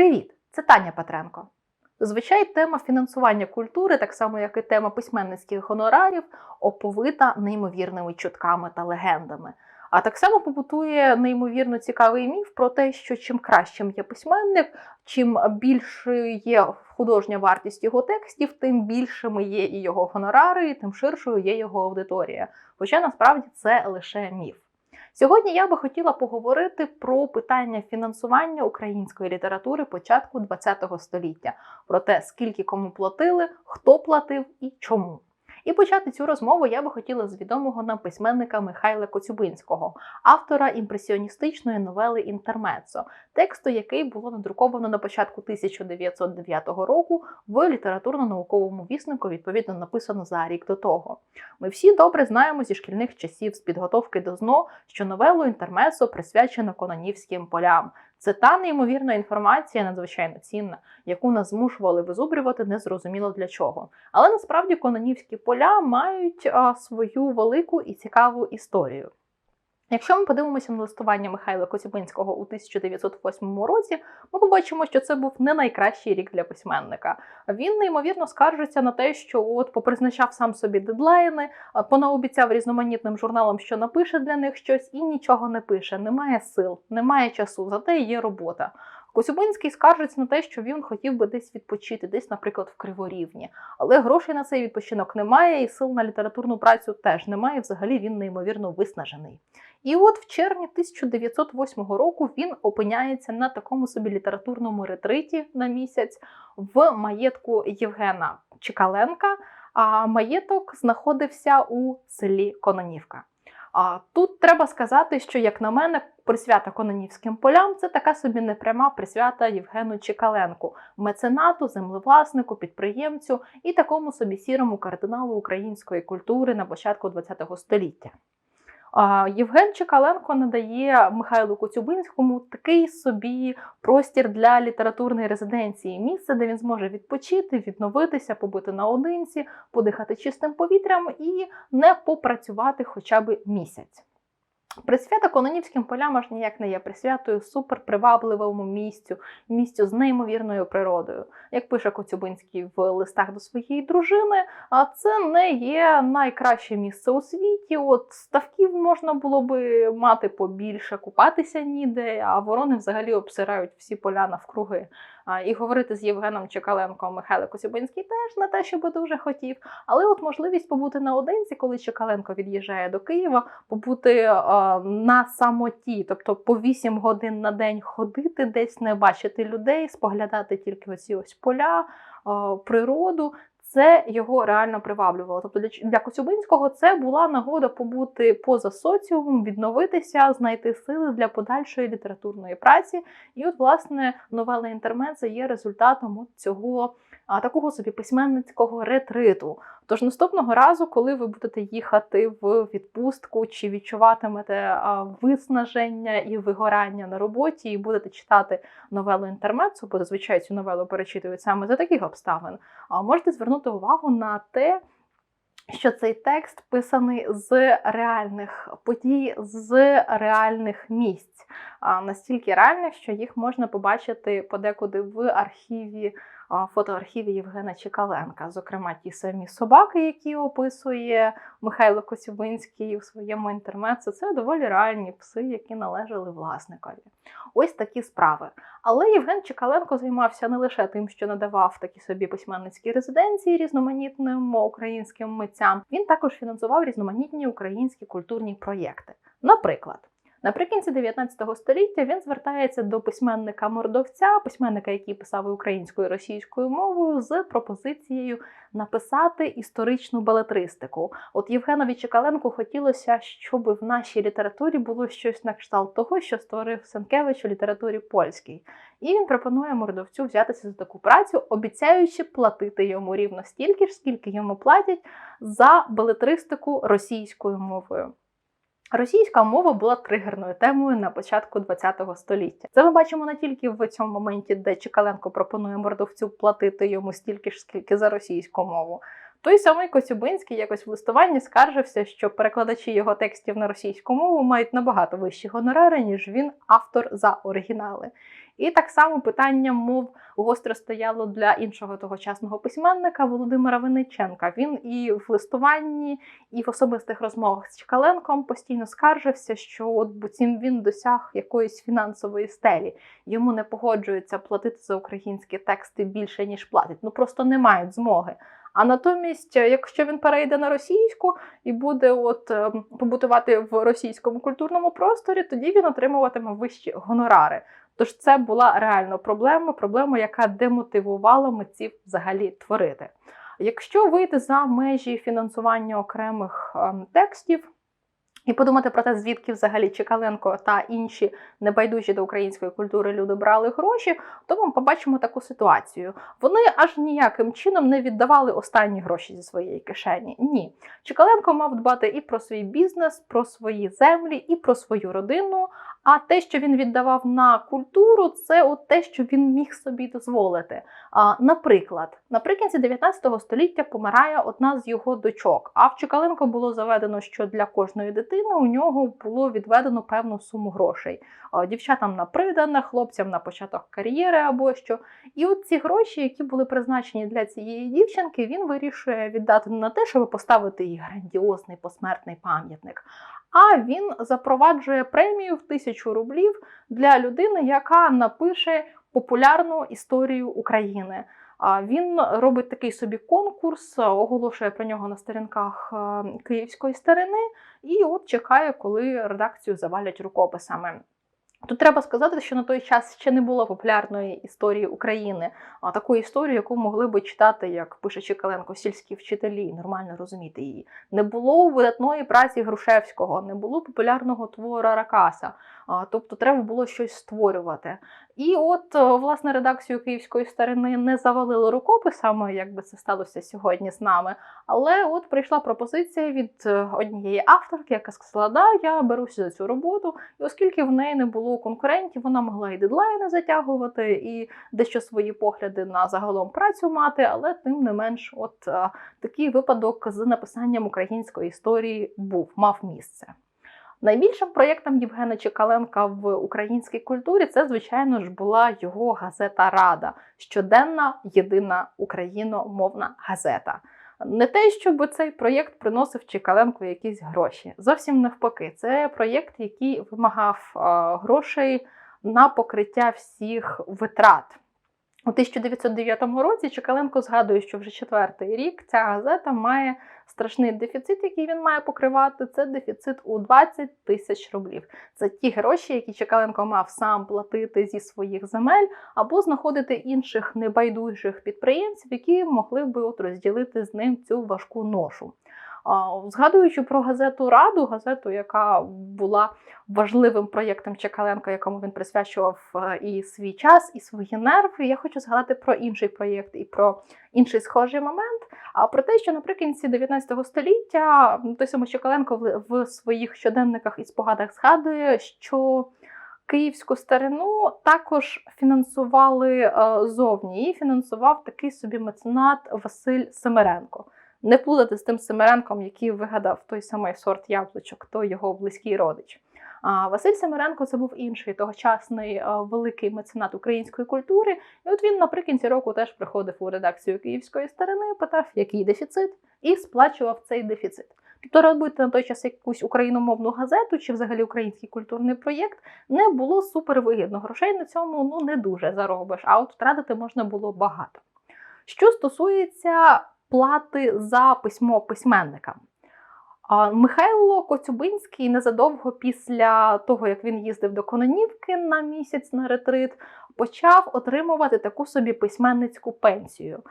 Привіт! Це Таня Петренко. Зазвичай тема фінансування культури, так само як і тема письменницьких гонорарів, оповита неймовірними чутками та легендами. А так само побутує неймовірно цікавий міф про те, що чим кращим є письменник, чим більшою є художня вартість його текстів, тим більшими є і його гонорари, і тим ширшою є його аудиторія. Хоча насправді це лише міф. Сьогодні я би хотіла поговорити про питання фінансування української літератури початку ХХ століття, про те, скільки кому платили, хто платив і чому. І почати цю розмову я би хотіла з відомого нам письменника Михайла Коцюбинського, автора імпресіоністичної новели Інтермецо, тексту, який було надруковано на початку 1909 року в літературно-науковому віснику, відповідно написано за рік до того. Ми всі добре знаємо зі шкільних часів з підготовки до ЗНО, що новелу Інтермецо присвячено кононівським полям. Це та неймовірна інформація, надзвичайно цінна, яку нас змушували визубрювати незрозуміло для чого. Але насправді кононівські поля мають а, свою велику і цікаву історію. Якщо ми подивимося на листування Михайла Коцюбинського у 1908 році, ми побачимо, що це був не найкращий рік для письменника. Він неймовірно скаржиться на те, що от попризначав сам собі дедлайни, понаобіцяв різноманітним журналам, що напише для них щось, і нічого не пише. Немає сил, немає часу, зате є робота. Коцюбинський скаржиться на те, що він хотів би десь відпочити, десь, наприклад, в Криворівні. Але грошей на цей відпочинок немає, і сил на літературну працю теж немає. Взагалі він неймовірно виснажений. І от в червні 1908 року він опиняється на такому собі літературному ретриті на місяць в маєтку Євгена Чекаленка. А маєток знаходився у селі Кононівка. А тут треба сказати, що, як на мене, присвята Кононівським полям це така собі непряма присвята Євгену Чекаленку, меценату, землевласнику, підприємцю і такому собі сірому кардиналу української культури на початку ХХ століття. Євген Чекаленко надає Михайлу Коцюбинському такий собі простір для літературної резиденції, місце, де він зможе відпочити, відновитися, побути наодинці, подихати чистим повітрям і не попрацювати хоча б місяць. Присвята Кононівським полям аж ніяк не є присвятою суперпривабливому місцю, місцю з неймовірною природою. Як пише Коцюбинський в листах до своєї дружини, а це не є найкраще місце у світі. От ставків можна було би мати побільше, купатися ніде, а ворони взагалі обсирають всі поля навкруги. І говорити з Євгеном Чекаленком Михайло Коцюбинський теж не те, що би дуже хотів. Але от можливість побути наодинці, коли Чекаленко від'їжджає до Києва, побути на самоті, тобто по 8 годин на день ходити, десь не бачити людей, споглядати тільки оці ось поля, природу. Це його реально приваблювало. Тобто для, Коцюбинського це була нагода побути поза соціумом, відновитися, знайти сили для подальшої літературної праці. І, от, власне, новела інтермецо є результатом от цього такого собі письменницького ретриту. Тож наступного разу, коли ви будете їхати в відпустку чи відчуватимете виснаження і вигорання на роботі, і будете читати новелу інтермецо, бо зазвичай цю новелу перечитують саме за таких обставин, можете звернути увагу на те. Що цей текст писаний з реальних подій, з реальних місць, настільки реальних, що їх можна побачити подекуди в архіві фотоархіві Євгена Чекаленка, зокрема ті самі собаки, які описує Михайло Коцюбинський у своєму інтермецу, це доволі реальні пси, які належали власникові. Ось такі справи. Але Євген Чекаленко займався не лише тим, що надавав такі собі письменницькі резиденції різноманітним українським митцям. Він також фінансував різноманітні українські культурні проєкти. Наприклад. Наприкінці 19 століття він звертається до письменника мордовця, письменника, який писав українською і російською мовою, з пропозицією написати історичну балетристику. От Євгенові Чекаленку хотілося, щоб в нашій літературі було щось на кшталт того, що створив Сенкевич у літературі польській. І він пропонує мордовцю взятися за таку працю, обіцяючи платити йому рівно стільки ж, скільки йому платять за балетристику російською мовою. Російська мова була тригерною темою на початку ХХ століття. Це ми бачимо не тільки в цьому моменті, де Чекаленко пропонує мордовцю платити йому стільки ж, скільки за російську мову. Той самий Коцюбинський якось в листуванні скаржився, що перекладачі його текстів на російську мову мають набагато вищі гонорари, ніж він автор за оригінали. І так само питання мов гостро стояло для іншого тогочасного письменника Володимира Винниченка. Він і в листуванні, і в особистих розмовах з Чекаленком постійно скаржився, що от буцім він досяг якоїсь фінансової стелі. Йому не погоджується платити за українські тексти більше ніж платять. Ну просто не мають змоги. А натомість, е, якщо він перейде на російську і буде от е, побутувати в російському культурному просторі, тоді він отримуватиме вищі гонорари. Тож це була реально проблема, проблема, яка демотивувала митців взагалі творити. Якщо вийти за межі фінансування окремих ем, текстів. І подумати про те, звідки взагалі Чекаленко та інші небайдужі до української культури люди брали гроші, то ми побачимо таку ситуацію. Вони аж ніяким чином не віддавали останні гроші зі своєї кишені. Ні, Чекаленко мав дбати і про свій бізнес, про свої землі, і про свою родину. А те, що він віддавав на культуру, це от те, що він міг собі дозволити. А, Наприклад, наприкінці 19 століття помирає одна з його дочок. А в Чекаленко було заведено, що для кожної дитини у нього було відведено певну суму грошей. А, Дівчатам на придане, хлопцям на початок кар'єри або що. І от ці гроші, які були призначені для цієї дівчинки, він вирішує віддати не на те, щоб поставити їй грандіозний посмертний пам'ятник. А він запроваджує премію в тисячу рублів для людини, яка напише популярну історію України. Він робить такий собі конкурс, оголошує про нього на сторінках е, київської старини, і от чекає, коли редакцію завалять рукописами. Тут треба сказати, що на той час ще не було популярної історії України, а такої історії, яку могли би читати, як пише Чекаленко, сільські вчителі, нормально розуміти її. Не було видатної праці Грушевського, не було популярного твора Ракаса. Тобто треба було щось створювати. І от, е, власне, редакцію київської старини не завалили рукописами, як би це сталося сьогодні з нами. Але от прийшла пропозиція від е, однієї авторки, яка сказала, да, я беруся за цю роботу, і оскільки в неї не було конкурентів, вона могла і дедлайни затягувати, і дещо свої погляди на загалом працю мати, але тим не менш, от е, такий випадок з написанням української історії був, мав місце. Найбільшим проєктом Євгена Чекаленка в українській культурі це, звичайно ж, була його газета Рада, щоденна єдина україномовна газета. Не те, щоб цей проєкт приносив Чекаленку якісь гроші. Зовсім навпаки, це проєкт, який вимагав грошей на покриття всіх витрат. У 1909 році Чекаленко згадує, що вже четвертий рік ця газета має страшний дефіцит, який він має покривати. Це дефіцит у 20 тисяч рублів. Це ті гроші, які Чекаленко мав сам платити зі своїх земель, або знаходити інших небайдужих підприємців, які могли би от розділити з ним цю важку ношу. Згадуючи про газету Раду, газету, яка була важливим проєктом Чекаленка, якому він присвячував е, і свій час, і свої нерви, я хочу згадати про інший проєкт і про інший схожий момент. А про те, що наприкінці 19 століття той самий Чекаленко в своїх щоденниках і спогадах згадує, що Київську старину також фінансували е, зовні. Її фінансував такий собі меценат Василь Семеренко. Не плутати з тим Семеренком, який вигадав той самий сорт яблучок, то його близький родич. А Василь Семеренко це був інший тогочасний великий меценат української культури. І от він наприкінці року теж приходив у редакцію київської старини, питав, який дефіцит, і сплачував цей дефіцит. Тобто робити на той час якусь україномовну газету чи взагалі український культурний проєкт не було супервигідно. Грошей на цьому ну не дуже заробиш, а от втратити можна було багато. Що стосується плати за письмо письменникам. Михайло Коцюбинський незадовго після того, як він їздив до Кононівки на місяць на ретрит, почав отримувати таку собі письменницьку пенсію.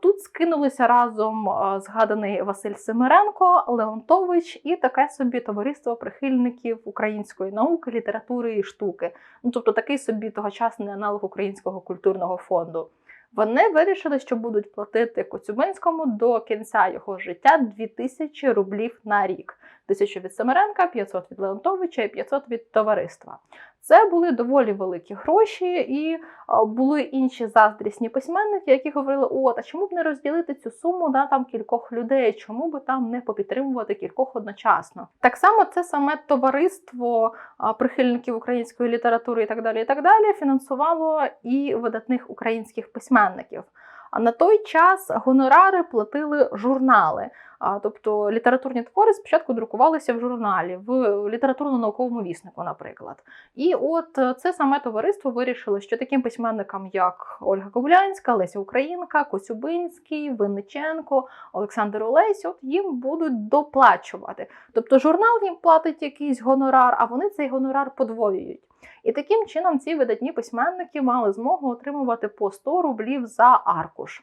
Тут скинулися разом згаданий Василь Семиренко, Леонтович і таке собі товариство прихильників української науки, літератури і штуки. Ну тобто такий собі тогочасний аналог Українського культурного фонду. Вони вирішили, що будуть платити Коцюбинському до кінця його життя 2000 рублів на рік. 1000 від Семеренка, 500 від Леонтовича і 500 від товариства. Це були доволі великі гроші, і були інші заздрісні письменники, які говорили: от, а чому б не розділити цю суму на там кількох людей? Чому би там не попідтримувати кількох одночасно? Так само це саме товариство прихильників української літератури і так далі, і так далі, фінансувало і видатних українських письменників. А на той час гонорари платили журнали. А, тобто літературні твори спочатку друкувалися в журналі, в літературно-науковому віснику, наприклад. І от е, це саме товариство вирішило, що таким письменникам, як Ольга Ковлянська, Леся Українка, Косюбинський, Винниченко, Олександр Олесь, от їм будуть доплачувати. Тобто журнал їм платить якийсь гонорар, а вони цей гонорар подвоюють. І таким чином ці видатні письменники мали змогу отримувати по 100 рублів за аркуш.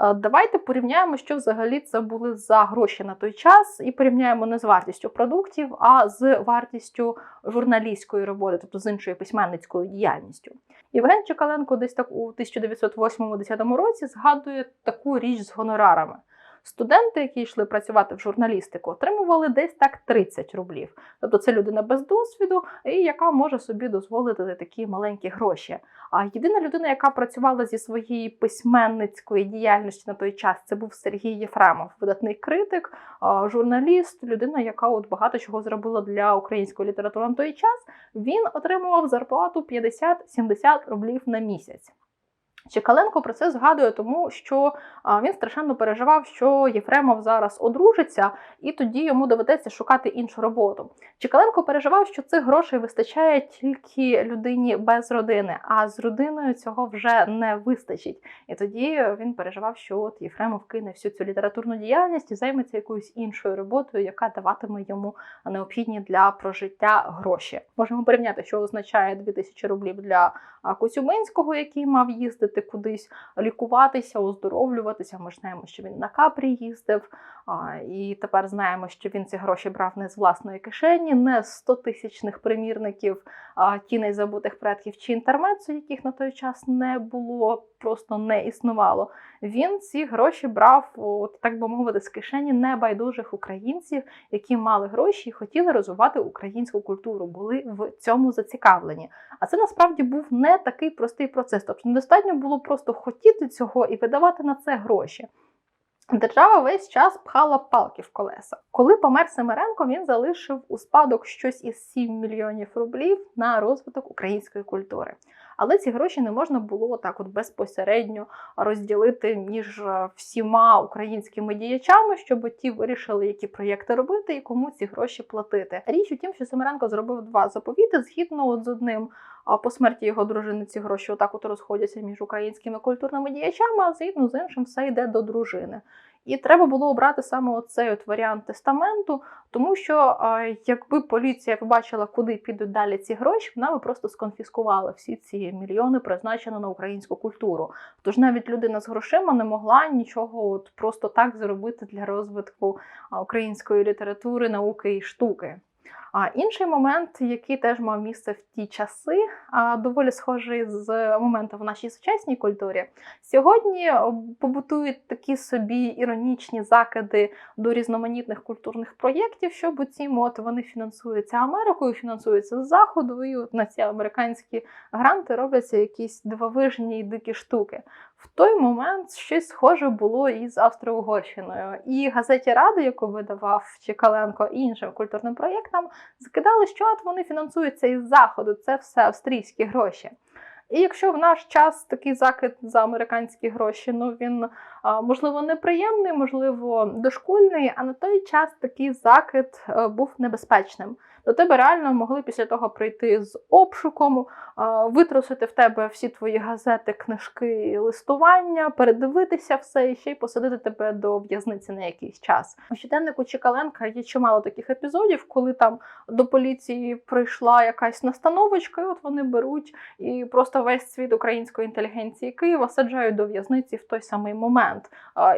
Е, Давайте порівняємо, що взагалі це були за гроші на той час, і порівняємо не з вартістю продуктів, а з вартістю журналістської роботи, тобто з іншою письменницькою діяльністю. Євген Чекаленко десь так у 1908-10 році згадує таку річ з гонорарами. Студенти, які йшли працювати в журналістику, отримували десь так 30 рублів. Тобто це людина без досвіду, і яка може собі дозволити такі маленькі гроші. А єдина людина, яка працювала зі своєї письменницької діяльності на той час, це був Сергій Єфремов, видатний критик, журналіст, людина, яка от багато чого зробила для української літератури на той час. Він отримував зарплату 50-70 рублів на місяць. Чекаленко про це згадує, тому що він страшенно переживав, що Єфремов зараз одружиться, і тоді йому доведеться шукати іншу роботу. Чекаленко переживав, що цих грошей вистачає тільки людині без родини, а з родиною цього вже не вистачить. І тоді він переживав, що от Єфремов кине всю цю літературну діяльність і займеться якоюсь іншою роботою, яка даватиме йому необхідні для прожиття гроші. Можемо порівняти, що означає 2000 рублів для Косюбинського, який мав їздити кудись лікуватися, оздоровлюватися. Ми ж знаємо, що він на капрі їздив, і тепер знаємо, що він ці гроші брав не з власної кишені, не з 100 тисячних примірників тіней забутих предків чи інтермецу, яких на той час не було, просто не існувало. Він ці гроші брав, от, так би мовити, з кишені небайдужих українців, які мали гроші і хотіли розвивати українську культуру, були в цьому зацікавлені. А це насправді був не такий простий процес. Тобто недостатньо було просто хотіти цього і видавати на це гроші. Держава весь час пхала палки в колеса. Коли помер Семеренко, він залишив у спадок щось із 7 мільйонів рублів на розвиток української культури. Але ці гроші не можна було так от безпосередньо розділити між е, всіма українськими діячами, щоб ті вирішили, які проєкти робити і кому ці гроші платити. Річ у тім, що Семеренко зробив два заповіти згідно от з одним. По смерті його дружини ці гроші отак от розходяться між українськими культурними діячами, а згідно з іншим все йде до дружини. І треба було обрати саме оцей от варіант тестаменту, тому що якби поліція побачила, куди підуть далі ці гроші, вона би просто сконфіскувала всі ці мільйони, призначені на українську культуру. Тож навіть людина з грошима не могла нічого от просто так зробити для розвитку української літератури, науки і штуки. А інший момент, який теж мав місце в ті часи, доволі схожий з моментом в нашій сучасній культурі. Сьогодні побутують такі собі іронічні закиди до різноманітних культурних проєктів, що буцім от вони фінансуються Америкою, фінансуються з заходу, і от на ці американські гранти робляться якісь дивовижні і дикі штуки. В той момент щось схоже було і з Австро-Угорщиною. І газеті Ради, яку видавав Чекаленко і іншим культурним проєктам, закидали, що от вони фінансуються із заходу. Це все австрійські гроші. І якщо в наш час такий закид за американські гроші, ну він можливо неприємний, можливо, дошкульний, а на той час такий закид був небезпечним. До тебе реально могли після того прийти з обшуком, а, витрусити в тебе всі твої газети, книжки, листування, передивитися все і ще й посадити тебе до в'язниці на якийсь час. У щоденнику Чекаленка є чимало таких епізодів, коли там до поліції прийшла якась настановочка, і от вони беруть і просто весь світ української інтелігенції Києва саджають до в'язниці в той самий момент.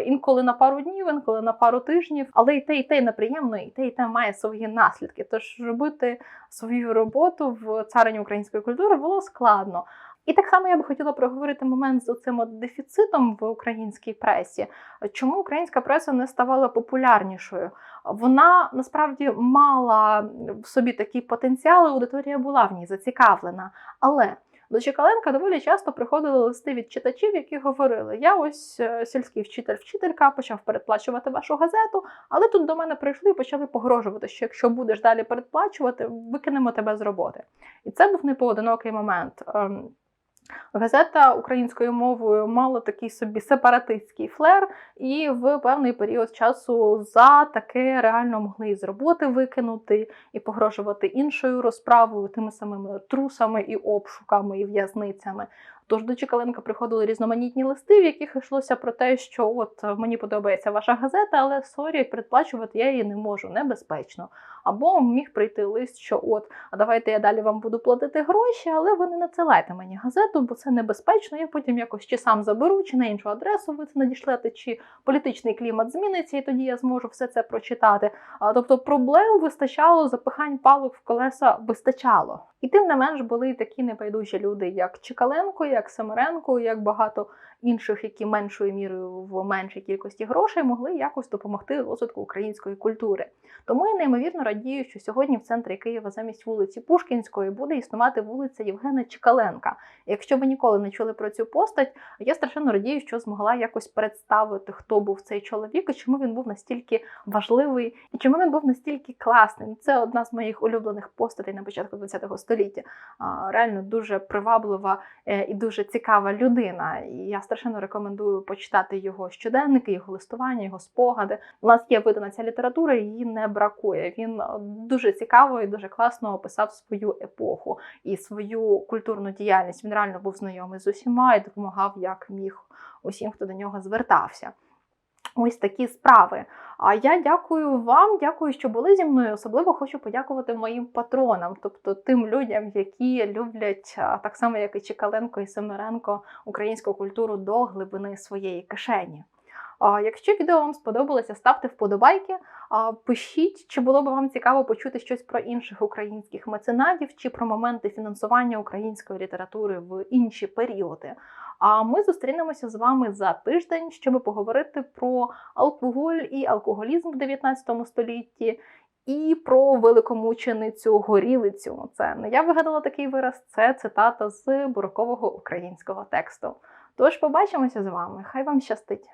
Інколи на пару днів, інколи на пару тижнів, але і те, і те неприємно, і те, і те має свої наслідки. Тож робити свою роботу в царині української культури було складно. І так само я би хотіла проговорити момент з цим дефіцитом в українській пресі. Чому українська преса не ставала популярнішою? Вона насправді мала в собі такий потенціал, і аудиторія була в ній зацікавлена. Але до Чекаленка доволі часто приходили листи від читачів, які говорили: Я ось е, сільський вчитель-вчителька, почав передплачувати вашу газету, але тут до мене прийшли і почали погрожувати, що якщо будеш далі передплачувати, викинемо тебе з роботи. І це був не поодинокий момент. Газета українською мовою мала такий собі сепаратистський флер, і в певний період часу за таке реально могли і з роботи викинути, і погрожувати іншою розправою, тими самими трусами і обшуками, і в'язницями. Тож до Чекаленка приходили різноманітні листи, в яких йшлося про те, що от мені подобається ваша газета, але сорі, передплачувати я її не можу, небезпечно. Або міг прийти лист, що от, а давайте я далі вам буду платити гроші, але ви не надсилайте мені газету, бо це небезпечно. Я потім якось чи сам заберу, чи на іншу адресу ви це надішлете, чи політичний клімат зміниться, і тоді я зможу все це прочитати. А, тобто проблем вистачало, запихань палок в колеса вистачало. І тим не менш були такі небайдужі люди, як Чекаленко, як Семеренко, як багато інших, які меншою мірою в меншій кількості грошей могли якось допомогти розвитку української культури. Тому я неймовірно радію, що сьогодні в центрі Києва замість вулиці Пушкінської буде існувати вулиця Євгена Чекаленка. Якщо ви ніколи не чули про цю постать, я страшенно радію, що змогла якось представити, хто був цей чоловік і чому він був настільки важливий, і чому він був настільки класний. Це одна з моїх улюблених постатей на початку ХХ століття. Реально дуже приваблива е, і дуже цікава людина. І я страшенно рекомендую почитати його щоденники, його листування, його спогади. У нас є видана ця література, її не бракує. Він дуже цікаво і дуже класно описав свою епоху і свою культурну діяльність. Він реально був знайомий з усіма і допомагав як міг усім, хто до нього звертався. Ось такі справи. А я дякую вам, дякую, що були зі мною. Особливо хочу подякувати моїм патронам, тобто тим людям, які люблять так само, як і Чекаленко і Семеренко, українську культуру до глибини своєї кишені. Якщо відео вам сподобалося, ставте вподобайки, пишіть, чи було б вам цікаво почути щось про інших українських меценатів, чи про моменти фінансування української літератури в інші періоди. А ми зустрінемося з вами за тиждень, щоб поговорити про алкоголь і алкоголізм в 19 столітті. І про великомученицю горілицю. Це не я вигадала такий вираз, це цитата з бурокового українського тексту. Тож побачимося з вами. Хай вам щастить!